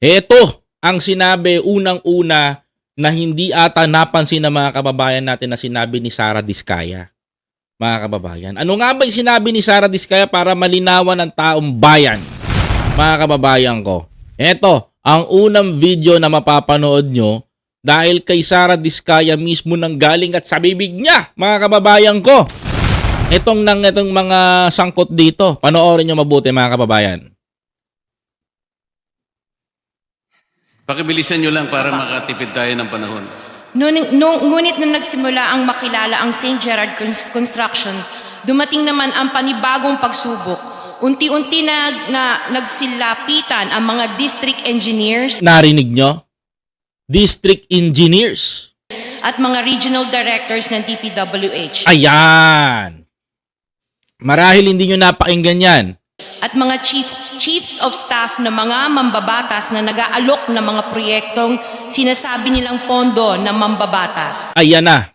Ito ang sinabi unang-una na hindi ata napansin ng mga kababayan natin na sinabi ni Sara Diskaya. Mga kababayan. Ano nga ba yung sinabi ni Sara Diskaya para malinawan ng taong bayan? Mga kababayan ko. Ito, ang unang video na mapapanood nyo dahil kay Sara Diskaya mismo nang galing at sa bibig niya, mga kababayan ko. Itong nang itong mga sangkot dito. Panoorin nyo mabuti mga kababayan. Pakibilisan nyo lang para makatipid tayo ng panahon. Nung, nung, ngunit nung nagsimula ang makilala ang St. Gerard Cons- Construction, dumating naman ang panibagong pagsubok. Unti-unti na, na nagsilapitan ang mga district engineers Narinig nyo? District Engineers. at mga regional directors ng DPWH Ayan! Marahil hindi nyo napakinggan yan. At mga chief, chiefs of staff na mga mambabatas na nag-aalok ng mga proyektong sinasabi nilang pondo ng mambabatas. Ayan na.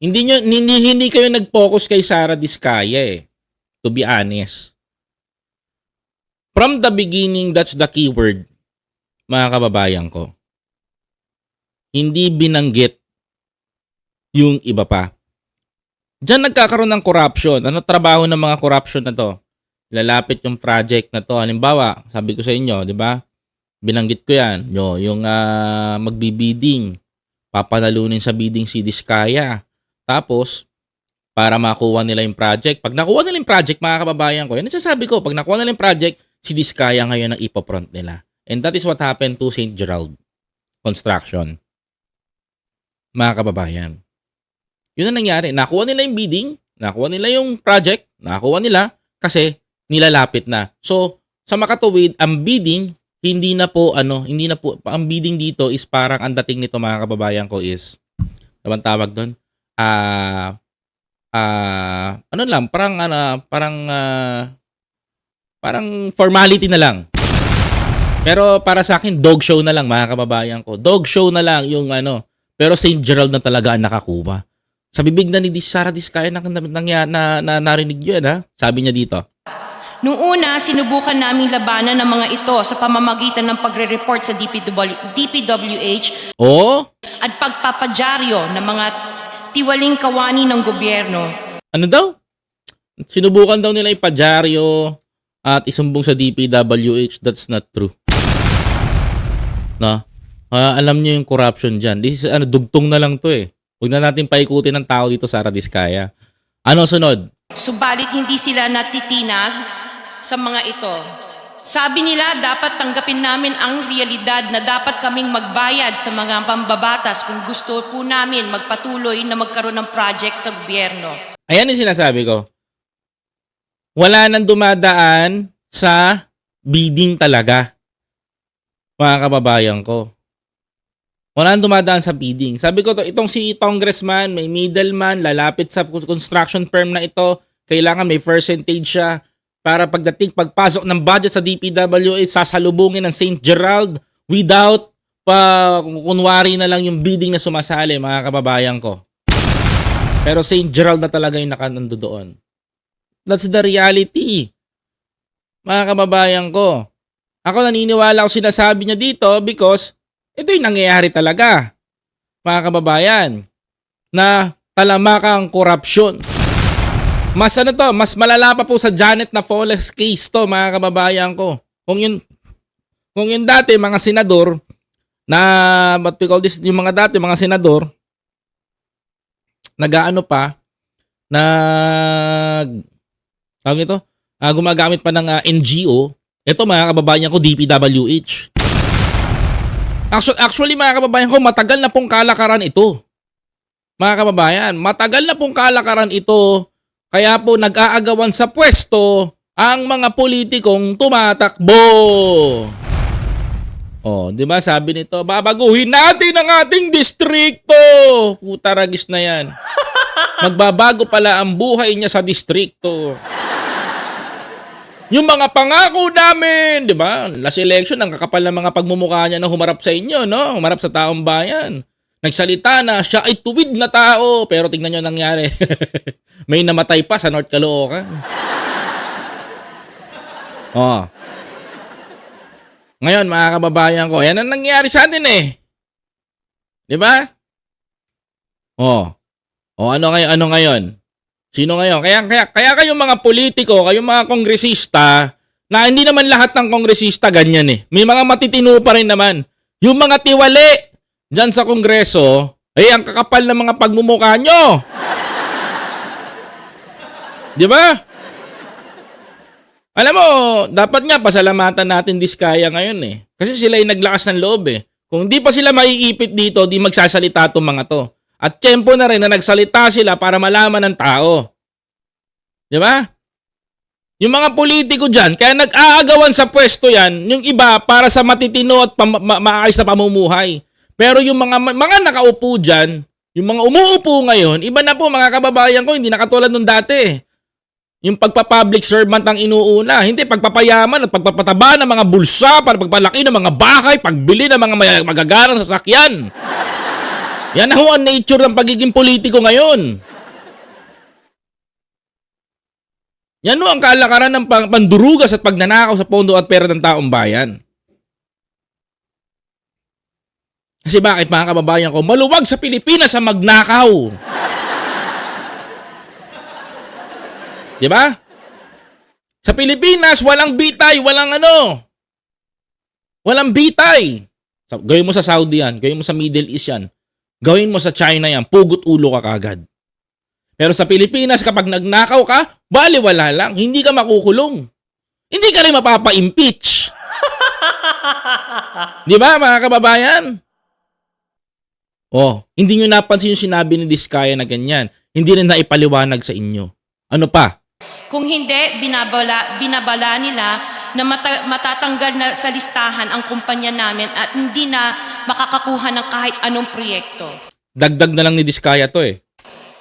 Hindi, nyo, hindi, hindi kayo nag-focus kay Sara Diskaya eh. To be honest. From the beginning, that's the keyword, mga kababayan ko. Hindi binanggit yung iba pa. Diyan nagkakaroon ng corruption. Ano trabaho ng mga corruption na to? Lalapit yung project na to. Halimbawa, sabi ko sa inyo, di ba? Binanggit ko yan. Yo, yung ah, magbibidding. Papanalunin sa bidding si Diskaya. Tapos, para makuha nila yung project. Pag nakuha nila yung project, mga kababayan ko, yan ang sasabi ko, pag nakuha nila yung project, si Diskaya ngayon ang ipopront nila. And that is what happened to St. Gerald Construction. Mga kababayan. Yun ang nangyari. Nakuha nila yung bidding, nakuha nila yung project, nakuha nila kasi nilalapit na. So, sa makatuwid, ang bidding, hindi na po, ano, hindi na po, ang bidding dito is parang ang dating nito mga kababayan ko is, naman tawag doon, ah, ah, ano lang, parang, ano, parang, ah, parang formality na lang. Pero para sa akin, dog show na lang mga kababayan ko. Dog show na lang yung ano. Pero St. Gerald na talaga ang nakakuha. Sa bibig na ni Sarah Diskaya na, na, na, na, na narinig yun ha. Sabi niya dito. Noong una, sinubukan naming labanan ng mga ito sa pamamagitan ng pagre-report sa DPW, DPWH Oh, at pagpapadyaryo ng mga tiwaling kawani ng gobyerno. ano daw? Sinubukan daw nila ipadyaryo at isumbong sa DPWH. That's not true. No? Ah, alam niyo yung corruption dyan. This is ano, dugtong na lang to eh. Huwag na natin paikutin ng tao dito, Sarah Diskaya. Ano sunod? Subalit hindi sila natitinag sa mga ito. Sabi nila dapat tanggapin namin ang realidad na dapat kaming magbayad sa mga pambabatas kung gusto po namin magpatuloy na magkaroon ng project sa gobyerno. Ayan yung sinasabi ko. Wala nang dumadaan sa bidding talaga. Mga kababayan ko. Wala nang dumadaan sa bidding. Sabi ko to, itong si congressman, may middleman, lalapit sa construction firm na ito, kailangan may percentage siya para pagdating pagpasok ng budget sa DPWH, sasalubungin ng St. Gerald without pa kunwari na lang yung bidding na sumasali, mga kababayan ko. Pero St. Gerald na talaga yung nakanando doon. That's the reality. Mga kababayan ko. Ako naniniwala ako sinasabi niya dito because ito yung nangyayari talaga. Mga kababayan. Na talamakang korupsyon. Mas ano to, mas malala pa po sa Janet na Foles case to mga kababayan ko. Kung yun, kung yun dati mga senador na, what we call this, yung mga dati mga senador, nagaano pa, nag, tawag ito, ah, gumagamit pa ng ah, NGO, ito mga kababayan ko, DPWH. Actually, actually mga kababayan ko, matagal na pong kalakaran ito. Mga kababayan, matagal na pong kalakaran ito, kaya po nag-aagawan sa pwesto ang mga politikong tumatakbo. Oh, 'di ba sabi nito, babaguhin natin ang ating distrikto. Puta ragis na 'yan. Magbabago pala ang buhay niya sa distrikto. Yung mga pangako namin, 'di ba? Last election ang kakapal ng mga pagmumukha niya na humarap sa inyo, no? Humarap sa taong bayan. Nagsalita na siya ay tuwid na tao, pero tingnan niyo ang nangyari. May namatay pa sa North Caloocan. Oh. Ngayon, mga kababayan ko, yan ang nangyari sa atin eh. Di ba? Oh. O ano ngayon, ano ngayon? Sino ngayon? Kaya, kaya, kaya kayong mga politiko, kayong mga kongresista, na hindi naman lahat ng kongresista ganyan eh. May mga matitino pa rin naman. Yung mga tiwali dyan sa kongreso, ay ang kakapal ng mga pagmumukha nyo. Di ba? Alam mo, dapat nga pasalamatan natin Diskaya ngayon eh. Kasi sila ay naglakas ng loob eh. Kung di pa sila maiipit dito, di magsasalita itong mga to. At tiyempo na rin na nagsalita sila para malaman ng tao. Di ba? Yung mga politiko dyan, kaya nag-aagawan sa pwesto yan, yung iba para sa matitino at pam- ma- maayos na pamumuhay. Pero yung mga mga nakaupo dyan, yung mga umuupo ngayon, iba na po mga kababayan ko, hindi na katulad nung dati. Yung pagpa-public servant ang inuuna, hindi pagpapayaman at pagpapataba ng mga bulsa, para pagpalaki ng mga bahay, pagbili ng mga magagarang sasakyan. Yan ho ang nature ng pagiging politiko ngayon. Yan ho ang kalakaran ng pandurugas at pagnanakaw sa pondo at pera ng taong bayan. Kasi bakit mga kababayan ko, maluwag sa Pilipinas ang magnakaw. Di ba? Sa Pilipinas, walang bitay, walang ano. Walang bitay. Gawin mo sa Saudi yan, gawin mo sa Middle East yan, gawin mo sa China yan, pugot ulo ka kagad. Pero sa Pilipinas, kapag nagnakaw ka, baliwala lang, hindi ka makukulong. Hindi ka rin mapapa-impeach. Di ba mga kababayan? Oh, hindi nyo napansin yung sinabi ni Diskaya na ganyan. Hindi rin naipaliwanag sa inyo. Ano pa? Kung hindi, binabala, binabala nila na mata- matatanggal na sa listahan ang kumpanya namin at hindi na makakakuha ng kahit anong proyekto. Dagdag na lang ni Diskaya to eh.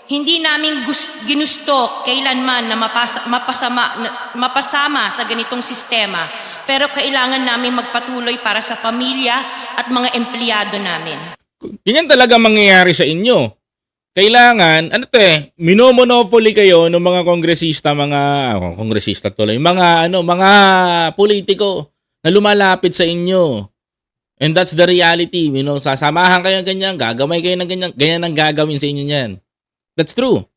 Hindi namin ginusto kailanman na mapasa- mapasama, na- mapasama sa ganitong sistema, pero kailangan namin magpatuloy para sa pamilya at mga empleyado namin. Ganyan talaga mangyayari sa inyo. Kailangan, ano to eh, minomonopoly kayo ng mga kongresista, mga, oh, kongresista tuloy, mga, ano, mga politiko na lumalapit sa inyo. And that's the reality, you know, sasamahan kayo ng ganyan, gagamay kayo ng ganyan, ganyan ang gagawin sa inyo niyan. That's true.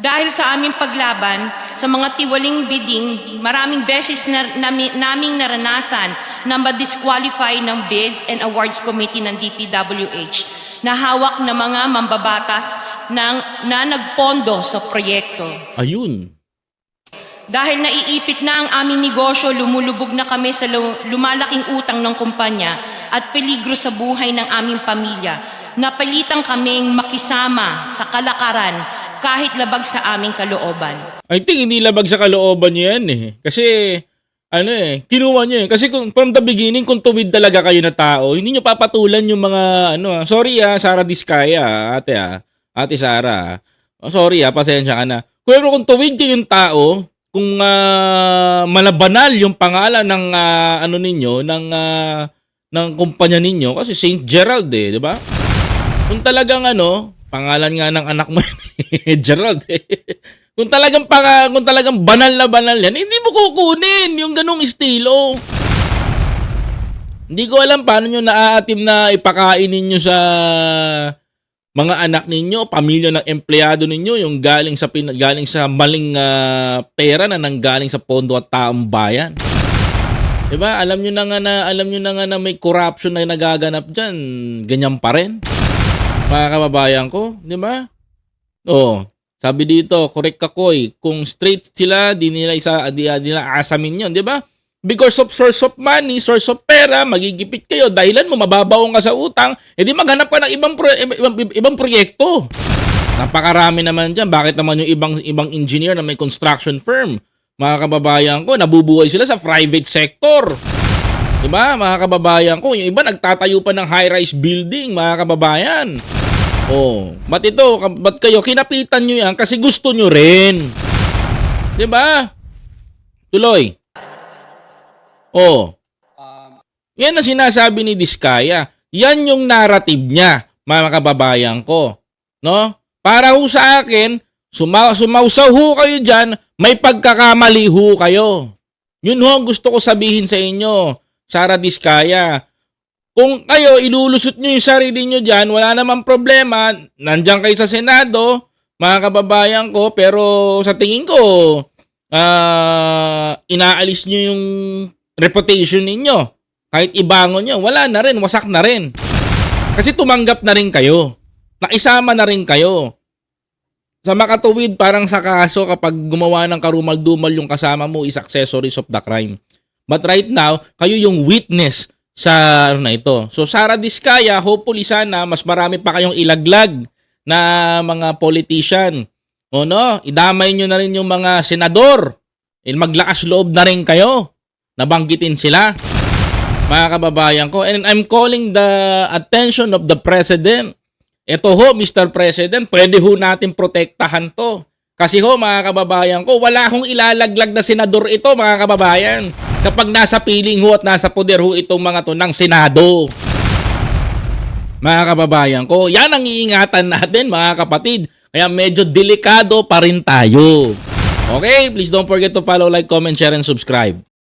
Dahil sa aming paglaban sa mga tiwaling bidding, maraming beses na, nami, naming naranasan na ma-disqualify ng Bids and Awards Committee ng DPWH na hawak ng mga mambabatas ng, na nagpondo sa proyekto. Ayun. Dahil naiipit na ang aming negosyo, lumulubog na kami sa lu- lumalaking utang ng kumpanya at peligro sa buhay ng aming pamilya. Napalitan kaming makisama sa kalakaran kahit labag sa aming kalooban. I think hindi labag sa kalooban niyo yan eh. Kasi, ano eh, kinuha niyo eh. Kasi kung, from the beginning, kung tuwid talaga kayo na tao, hindi niyo papatulan yung mga, ano ah, sorry ah, Sara Diskaya, ate ah, ate Sara. Oh, sorry ah, pasensya ka na. Pero kung tuwid kayo yung tao, kung ah, malabanal yung pangalan ng ah, ano ninyo, ng ah, ng kumpanya ninyo, kasi St. Gerald eh, di ba? Kung talagang ano, pangalan nga ng anak mo Gerald eh. Kung talagang panga, kung talagang banal na banal yan, hindi mo kukunin yung ganong estilo. Hindi ko alam paano nyo naaatim na ipakain ninyo sa mga anak ninyo, pamilya ng empleyado ninyo, yung galing sa galing sa maling ah, pera na nanggaling sa pondo at taong bayan. 'Di ba? Alam niyo na nga na alam niyo na nga na may corruption na nagaganap diyan, ganyan pa rin. Mga kababayan ko, 'di ba? Oh, sabi dito, correct ka koy, kung straight sila, di nila isa di, di nila asamin 'yon, 'di ba? Because of source of money, source of pera, magigipit kayo. Dahilan mo, mababaw ka sa utang, edi maghanap ka ng ibang, pro, ibang, ibang proyekto. Napakarami naman dyan. Bakit naman yung ibang, ibang engineer na may construction firm? Mga kababayan ko, nabubuhay sila sa private sector. Diba, mga kababayan ko? Yung iba nagtatayo pa ng high-rise building, mga kababayan. Oh, ba't ito? Ba't kayo? Kinapitan nyo yan kasi gusto nyo rin. Diba? Tuloy. Oh. Yan ang sinasabi ni Diskaya. Yan yung narrative niya, mga kababayan ko. No? Para ho sa akin, suma sumausaw ho kayo dyan, may pagkakamali ho kayo. Yun ho ang gusto ko sabihin sa inyo. Sara Diskaya. Kung kayo ilulusot nyo yung sarili nyo dyan, wala namang problema. Nandyan kayo sa Senado, mga kababayan ko, pero sa tingin ko, ah, inaalis nyo yung reputation ninyo. Kahit ibangon nyo, wala na rin, wasak na rin. Kasi tumanggap na rin kayo. Naisama na rin kayo. Sa makatuwid, parang sa kaso kapag gumawa ng karumal-dumal yung kasama mo is accessories of the crime. But right now, kayo yung witness sa ano na ito. So Sara Diskaya, hopefully sana mas marami pa kayong ilaglag na mga politician. O no, idamay nyo na rin yung mga senador. Eh, Maglakas loob na rin kayo. Nabanggitin sila. Mga kababayan ko. And I'm calling the attention of the President. Ito ho, Mr. President, pwede ho natin protektahan to. Kasi ho, mga kababayan ko, wala akong ilalaglag na senador ito, mga kababayan. Kapag nasa piling ho at nasa poder ho itong mga to ng Senado. Mga kababayan ko, yan ang iingatan natin, mga kapatid. Kaya medyo delikado pa rin tayo. Okay, please don't forget to follow, like, comment, share, and subscribe.